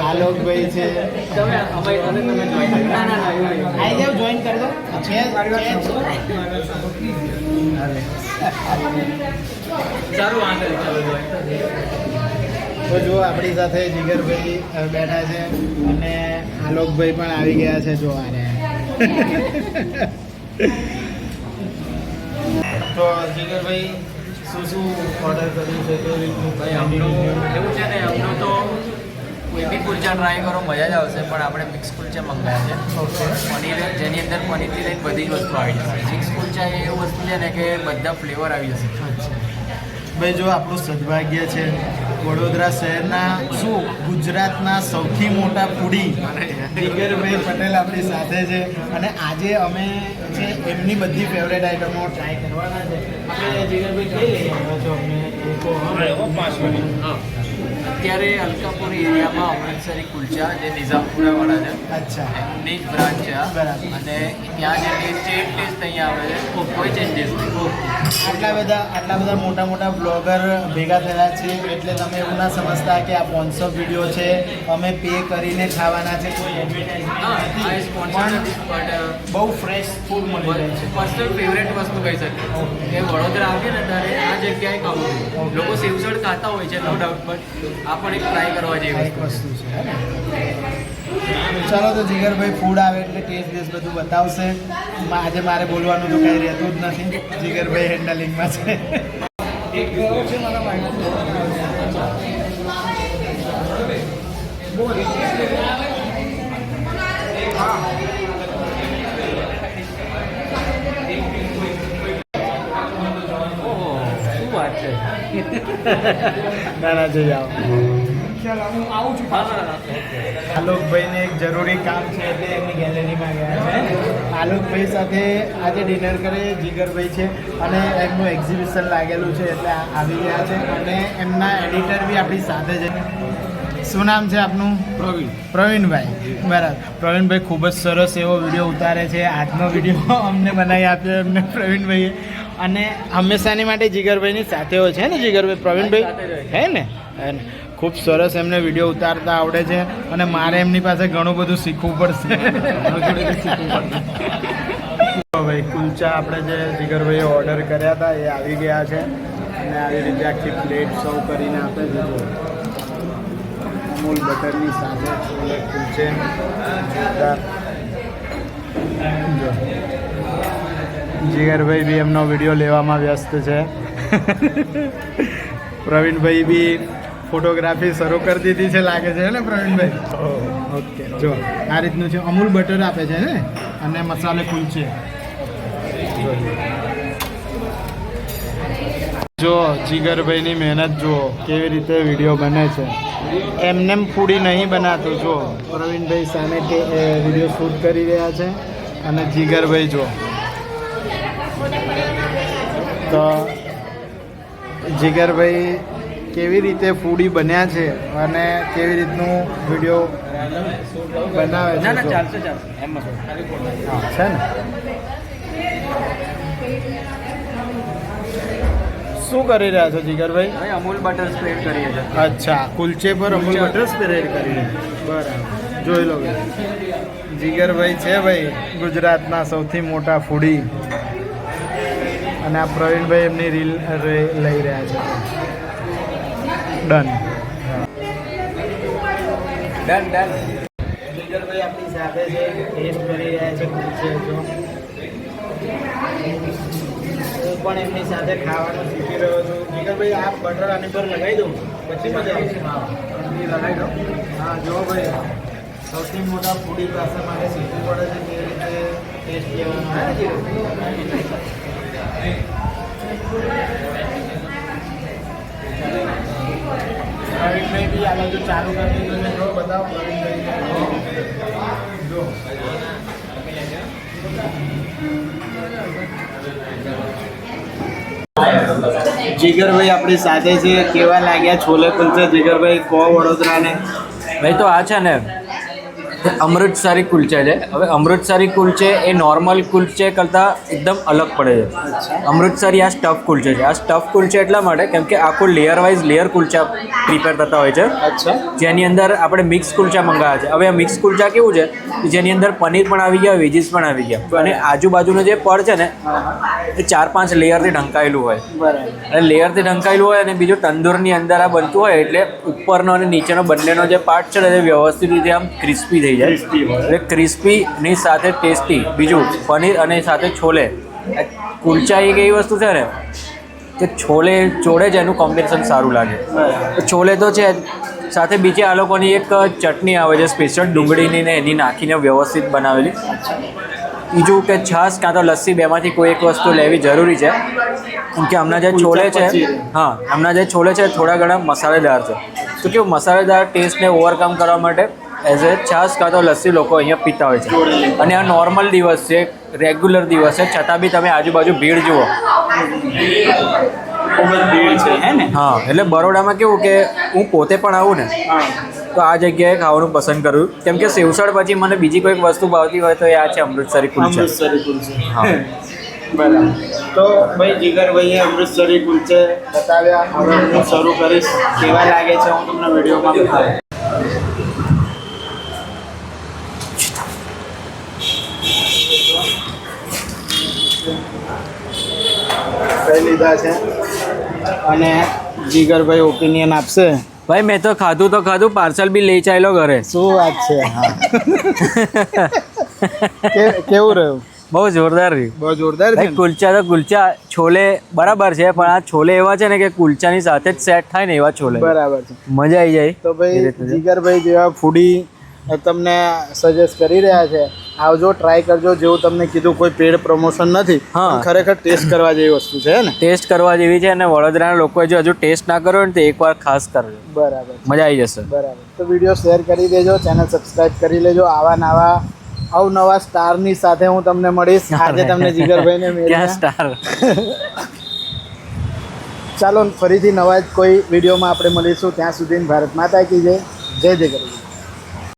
આલોકભાઈ છે તો જો આપણી સાથે જીગરભાઈ બેઠા છે અને આલોકભાઈ પણ આવી ગયા છે જોવા તો જીગરભાઈ શું શું ઓર્ડર કર્યું છે? કેવી રીતનું ભાઈ આમનું એવું છે ને આમનું તો કોઈ બી કુલચા ટ્રાય કરો મજા જ આવશે પણ આપણે મિક્સ કુલચા મંગાવ્યા છે. ઓકે. પનીર જેની અંદર પનીરથી લઈને બધી જ વસ્તુ આવી જશે. મિક્સ કુલચા એ એવું વસ્તુ છે ને કે બધા ફ્લેવર આવી જશે. ભાઈ, જો આપણું સદભાગ્ય છે, વડોદરા શહેરના શું ગુજરાતના સૌથી મોટા ફૂડી દિગરભાઈ પટેલ આપણી સાથે છે અને આજે અમે જે એમની બધી ફેવરેટ આઈટમો ટ્રાય કરવાના છે આપણે દિગરભાઈ કઈ લઈ આવ્યા છો અમને. અત્યારે અલકાપુર એરિયામાં અમૃતસરી કુલચા જે નિઝામપુરાવાળા છે અચ્છા. એમની જ બ્રાન્ચ છે. બરાબર. અને ત્યાં જે ટેસ્ટ છે એ ટેસ્ટ અહીંયા આવે છે કોઈ ચેન્જીસ આટલા બધા આટલા બધા મોટા મોટા બ્લોગર ભેગા થયા છે એટલે તમે એવું ના સમજતા કે આ સ્પોન્સર વીડિયો છે અમે પે કરીને ખાવાના છે કોઈ બટ બહુ ફ્રેશ ફૂડ મળી રહે છે. પર્સનલ ફેવરેટ વસ્તુ કહી શકીએ. કે વડોદરા આવીએ ને ત્યારે આ જગ્યાએ ખાવું. લોકો સેવસળ ખાતા હોય છે નો ડાઉટ બટ આ પણ એક ટ્રાય કરવા જેવી વસ્તુ વસ્તુ છે ચાલો તો જીગરભાઈ ફૂડ આવે એટલે ટેસ્ટ બેસ્ટ બધું બતાવશે. આજે મારે બોલવાનું તો કંઈ રહેતું જ નથી. જીગરભાઈ હેન્ડલિંગમાં છે. એક છે મારા ઓહો શું વાત છે ના ના જઈ આવો. આલોકભાઈને એક જરૂરી કામ છે એટલે એમની ગેલેરીમાં ગયા છે. આલોકભાઈ સાથે આજે ડિનર કરે જીગરભાઈ છે અને એમનું એક્ઝિબિશન લાગેલું છે એટલે આવી ગયા છે અને એમના એડિટર બી આપણી સાથે છે. શું નામ છે આપનું? પ્રવીણ. પ્રવીણભાઈ. બરાબર. પ્રવીણભાઈ ખૂબ જ સરસ એવો વીડિયો ઉતારે છે. આજનો વીડિયો અમને બનાવી આપ્યો એમને પ્રવીણભાઈએ. અને હંમેશાની માટે જીગરભાઈની સાથે હોય છે ને જીગરભાઈ પ્રવીણભાઈ? હે ને? ખૂબ સરસ એમને વીડિયો ઉતારતા આવડે છે અને મારે એમની પાસે ઘણું બધું શીખવું પડશે. ભાઈ કુલચા આપણે જે જીગરભાઈએ ઓર્ડર કર્યા હતા એ આવી ગયા છે. અને આવી રીતે આખી પ્લેટ સર્વ કરીને આપે છે. અમૂલ બટરની સાથે કુલચે. જીગરભાઈ બી એમનો વીડિયો લેવામાં વ્યસ્ત છે. પ્રવીણભાઈ બી ફોટોગ્રાફી શરૂ કરી દીધી છે લાગે છે ને પ્રવીણભાઈ? ઓકે. જો આ રીતનું છે. અમૂલ બટર આપે છે ને? અને મસાલે કુલચે. જો જીગરભાઈની મહેનત જુઓ કેવી રીતે વીડિયો બને છે. એમનેમ ફૂડી નહીં બનાતું જો. પ્રવીણભાઈ સામે તે વીડિયો શૂટ કરી રહ્યા છે. અને જીગરભાઈ જો. તો જીગરભાઈ કેવી રીતે ફૂડી બન્યા છે અને કેવી રીતનું વીડિયો બનાવે છે ના છે શું કરી રહ્યા છો જીગરભાઈ? ભાઈ અમૂલ બટર સ્પ્રેડ કરીએ છીએ. અચ્છા કુલચે પર અમૂલ બટર સ્પ્રેડ કરી બરાબર. જોઈ લો ભાઈ. જીગરભાઈ છે ભાઈ ગુજરાતના સૌથી મોટા ફૂડી અને આ પ્રવીણભાઈ એમની રીલ રે- લઈ રહ્યા છે. ડન ડન ડન જીગરભાઈ આપણી સાથે છે ટેસ્ટ કરી રહ્યા છે હું પણ એમની સાથે ખાવાનું શીખી રહ્યો છું. જીગરભાઈ આ બટર આની પર લગાવી દઉં પછી મજા આવશે લગાવી દઉં હા જો ભાઈ સૌથી મોટા ફૂડી પાસે મારે શીખવું પડે છે કે રીતે ટેસ્ટ લેવાનો જીગરભાઈ આપણી સાથે છે, કેવા લાગ્યા? છોલે કુલચા જીગરભાઈ, કો વડોદરાને? ભાઈ તો આ છે ને અમૃતસરી કુલચે છે. હવે અમૃતસરી કુલચે એ નોર્મલ કુલચે કરતાં એકદમ અલગ પડે છે. અમૃતસરી આ સ્ટફ કુલચે છે. આ સ્ટફ કુલચે એટલા માટે કેમ કે આખું layer wise layer kulcha prepare થતા હોય છે. અચ્છા. જેની અંદર આપણે મિક્સ કુલચા મંગાવ્યા છે. હવે આ મિક્સ કુલચા કેવું છે કે જેની અંદર પનીર પણ આવી ગયા વેજીસ પણ આવી ગયા. અને આજુબાજુનો જે પડ છે ને એ ચાર પાંચ લેયરથી ઢંકાયેલું હોય. અને લેયરથી ઢંકાયેલું હોય અને બીજું તંદૂરની અંદર આ બનતું હોય એટલે ઉપરનો અને નીચેનો બંનેનો જે પાર્ટ છે તે વ્યવસ્થિત રીતે આમ ક્રિસ્પી થઈ જાય. એટલે ક્રિસ્પીની સાથે ટેસ્ટી બીજું પનીર અને સાથે છોલે. કુલચા એક એવી વસ્તુ છે ને કે છોલે જોડે જ એનું કોમ્બિનેશન સારું લાગે. છોલે તો છે. સાથે બીજી આ લોકોની એક ચટણી આવે છે સ્પેશિયલ ડુંગળીની ને એની નાખીને વ્યવસ્થિત બનાવેલી. બીજું કે છાશ કાં તો લસ્સી બેમાંથી કોઈ એક વસ્તુ લેવી જરૂરી છે. કેમ કે હમણાં જે છોલે છે હા હમણાં જે છોલે છે થોડા ઘણા મસાલેદાર છે. તો કેવું મસાલેદાર ટેસ્ટને ઓવરકમ કરવા માટે એઝ એ છાશ કાં તો લસ્સી લોકો અહીંયા પીતા હોય છે. અને આ નોર્મલ દિવસ છે રેગ્યુલર દિવસ છે છતાં બી તમે આજુબાજુ ભીડ જુઓ. ભીડ છે. હા એટલે બરોડામાં કેવું કે હું પોતે પણ આવું ને તો આ જગ્યાએ ખાવાનું પસંદ કરું. કેમ કે સેવસળ પછી મને બીજી કોઈક વસ્તુ ભાવતી હોય તો એ આ છે અમૃતસરી કુલચે. હા. બરાબર. તો ભાઈ જીગરભાઈએ અમૃતસરી કુલચે બતાવ્યા. હવે હું શરૂ કરીશ. કેવા લાગે છે? હું તમને વિડીયોમાં બતાવું કઈ લીધા છે? અને જીગરભાઈ ઓપિનિયન આપશે. ભાઈ મેં તો ખાધું તો ખાધું પાર્સલ બી લઈ ચાલ્યો ઘરે. શું વાત છે? હા. કેવું રહ્યું? બહુ જોરદાર રહ્યું. બહુ જોરદાર ભાઈ કુલચા તો કુલચા છોલે બરાબર છે પણ આ છોલે એવા છે ને કે કુલચાની સાથે જ સેટ થાય ને એવા છોલે. બરાબર છે. મજા આવી જાય તો ભાઈ. જીગરભાઈ જેવા ફૂડી તમને સજેસ્ટ કરી રહ્યા છે. આવજો ટ્રાય કરજો જેવું તમને કીધું કોઈ પેડ પ્રમોશન નથી. હા. ખરેખર ટેસ્ટ કરવા જેવી વસ્તુ છે ને? ટેસ્ટ કરવા જેવી છે અને વડોદરાના લોકોએ જો હજુ ટેસ્ટ ના કર્યો ને તો એકવાર ખાસ કરજો. બરાબર. મજા આવી જશે. બરાબર. તો વીડિયો શેર કરી દેજો ચેનલ સબસ્ક્રાઇબ કરી લેજો. આવા નવા અવનવા સ્ટારની સાથે હું તમને મળીશ. આજે તમને જીગરભાઈને મેળ્યા સ્ટાર ચાલો ફરીથી નવા જ કોઈ વિડીયોમાં આપણે મળીશું. ત્યાં સુધી ભારત માતા કી જય. જય જય